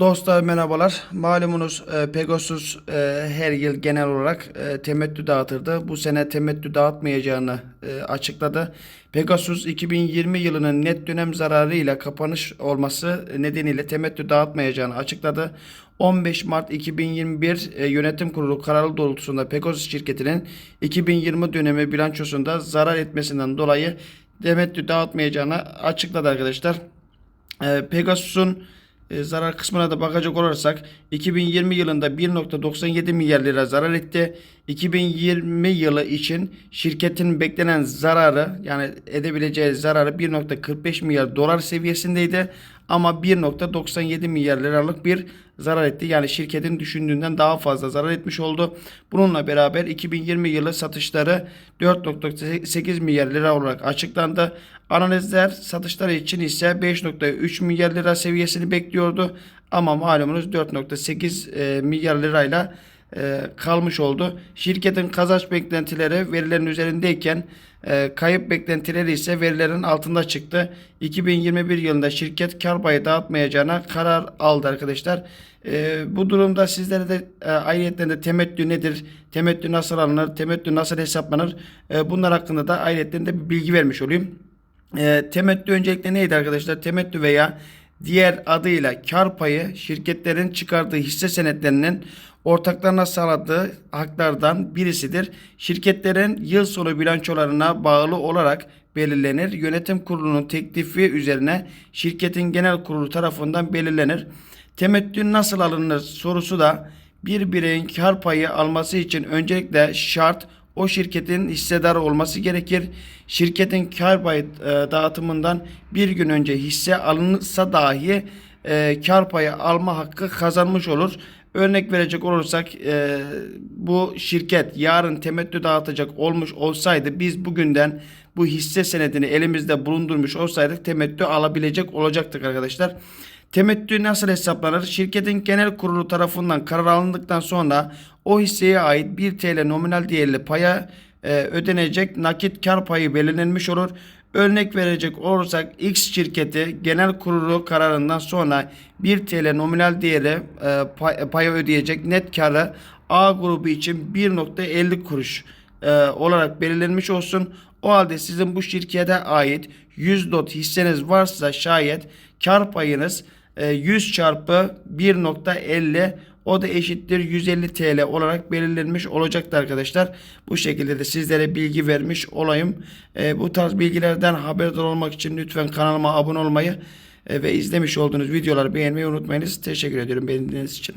Dostlar merhabalar. Malumunuz e, Pegasus e, her yıl genel olarak e, temettü dağıtırdı. Bu sene temettü dağıtmayacağını açıkladı. Pegasus 2020 yılının net dönem zararıyla kapanış olması nedeniyle temettü dağıtmayacağını açıkladı. 15 Mart 2021 e, yönetim kurulu kararı doğrultusunda Pegasus şirketinin 2020 dönemi bilançosunda zarar etmesinden dolayı temettü dağıtmayacağını açıkladı arkadaşlar. Pegasus'un e, zarar kısmına da bakacak olursak 2020 yılında 1.97 milyar lira zarar etti. 2020 yılı için şirketin beklenen zararı yani edebileceği zararı 1.45 milyar dolar seviyesindeydi. Ama 1.97 milyar liralık bir zarar etti. Yani şirketin düşündüğünden daha fazla zarar etmiş oldu. Bununla beraber 2020 yılı satışları 4.8 milyar lira olarak açıklandı. Analizler satışları için ise 5.3 milyar lira seviyesini bekliyordu. Ama malumunuz 4.8 e, milyar lirayla e, kalmış oldu. Şirketin kazanç beklentileri verilerin üzerindeyken e, kayıp beklentileri ise verilerin altında çıktı. 2021 yılında şirket kar payı dağıtmayacağına karar aldı arkadaşlar. E, bu durumda sizlere de e, ayrıyetten temettü nedir? Temettü nasıl alınır? Temettü nasıl hesaplanır? Bunlar hakkında da ayrıyetten de bir bilgi vermiş olayım. Temettü öncelikle neydi arkadaşlar? Temettü veya diğer adıyla kar payı şirketlerin çıkardığı hisse senetlerinin ortaklarına sağladığı haklardan birisidir. Şirketlerin yıl sonu bilançolarına bağlı olarak belirlenir. Yönetim kurulunun teklifi üzerine şirketin genel kurulu tarafından belirlenir. Temettü nasıl alınır sorusu da bir bireyin kar payı alması için öncelikle şart o şirketin hissedar olması gerekir. Şirketin kar payı e, dağıtımından bir gün önce hisse alınırsa dahi e, kar payı alma hakkı kazanmış olur. Örnek verecek olursak e, bu şirket yarın temettü dağıtacak olmuş olsaydı biz bugünden bu hisse senedini elimizde bulundurmuş olsaydık temettü alabilecek olacaktık arkadaşlar. Temettü nasıl hesaplanır? Şirketin genel kurulu tarafından karar alındıktan sonra o hisseye ait 1 TL nominal değerli paya e, ödenecek nakit kar payı belirlenmiş olur. Örnek verecek olursak X şirketi genel kurulu kararından sonra 1 TL nominal değeri e, pay, paya ödeyecek net karı A grubu için 1.50 kuruş e, olarak belirlenmiş olsun. O halde sizin bu şirkete ait 100 dot hisseniz varsa şayet kar payınız 100 çarpı 1.50 o da eşittir 150 TL olarak belirlenmiş olacaktır arkadaşlar. Bu şekilde de sizlere bilgi vermiş olayım. E, bu tarz bilgilerden haberdar olmak için lütfen kanalıma abone olmayı e, ve izlemiş olduğunuz videoları beğenmeyi unutmayınız. Teşekkür ediyorum beğendiğiniz için.